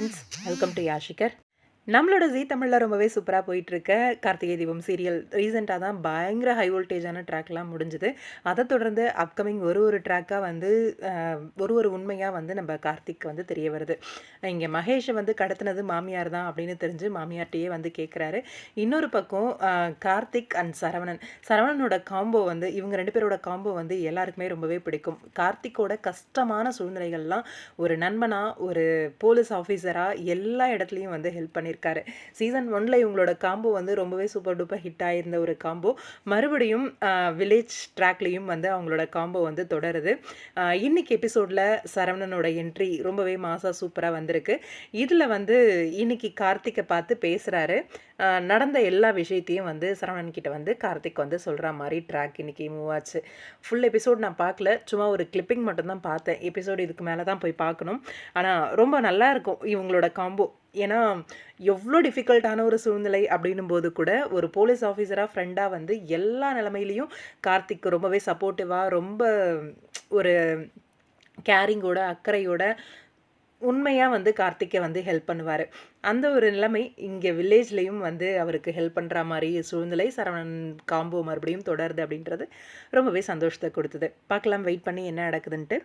Friends welcome to யாஷிகர் நம்மளோட ஜீ தமிழில் ரொம்பவே சூப்பராக போயிட்டுருக்க கார்த்திகை தீபம் சீரியல் ரீசெண்டாக தான் பயங்கர ஹை வோல்டேஜான ட்ராக்லாம் முடிஞ்சுது. அதை தொடர்ந்து அப்கமிங் ஒரு ஒரு ட்ராக்காக வந்து ஒரு ஒரு உண்மையாக வந்து நம்ம கார்த்திக் வந்து தெரிய வருது. இங்கே மகேஷை வந்து கடத்தினது மாமியார் தான் அப்படின்னு தெரிஞ்சு மாமியார்ட்டையே வந்து கேட்குறாரு இன்னொரு பக்கம் கார்த்திக் அண்ட் சரவணன். சரவணனோட காம்போ வந்து இவங்க ரெண்டு பேரோட காம்போ வந்து எல்லாருக்குமே ரொம்பவே பிடிக்கும். கார்த்திக்கோட கஷ்டமான சூழ்நிலைகள்லாம் ஒரு நண்பனாக ஒரு போலீஸ் ஆஃபீஸராக எல்லா இடத்துலையும் வந்து ஹெல்ப் பண்ணியிருக்காரு. சீசன் ஒன்ல இவங்களோட காம்போ வந்து ரொம்பவே சூப்பர் டூப்பர் ஹிட் ஆயிருந்த ஒரு காம்போ மறுபடியும் வில்லேஜ் ட்ராக்லேயும் வந்து அவங்களோட காம்போ வந்து தொடருது. இன்னைக்கு எபிசோடில் சரவணனோட என்ட்ரி ரொம்பவே மாசாக சூப்பராக வந்திருக்கு. இதில் வந்து இன்னைக்கு கார்த்திக்கை பார்த்து பேசுகிறாரு நடந்த எல்லா விஷயத்தையும் வந்து சரவணன் கிட்ட வந்து கார்த்திக் வந்து சொல்கிற மாதிரி ட்ராக் இன்றைக்கி மூவ் ஆச்சு. ஃபுல் எபிசோட் நான் பார்க்கல. சும்மா ஒரு கிளிப்பிங் மட்டும்தான் பார்த்தேன். எபிசோடு இதுக்கு மேலே தான் போய் பார்க்கணும். ஆனால் ரொம்ப நல்லா இருக்கும் இவங்களோட காம்போ ஏன்னா எவ்வளோ டிஃபிகல்ட்டான ஒரு சூழ்நிலை அப்படின்னும் போது கூட ஒரு போலீஸ் ஆஃபீஸராக ஃப்ரெண்டாக வந்து எல்லா நிலமையிலையும் கார்த்திக் ரொம்பவே சப்போர்ட்டிவாக ரொம்ப ஒரு கேரிங்கோட அக்கறையோட உண்மையாக வந்து கார்த்திக்கை வந்து ஹெல்ப் பண்ணுவார். அந்த ஒரு நிலைமை இங்கே வில்லேஜ்லேயும் வந்து அவருக்கு ஹெல்ப் பண்ணுற மாதிரி சூழ்நிலை சரவணன் காம்போ மறுபடியும் தொடருது அப்படின்றது ரொம்பவே சந்தோஷத்தை கொடுத்தது. பார்க்கலாம் வெயிட் பண்ணி என்ன நடக்குதுன்ட்டு.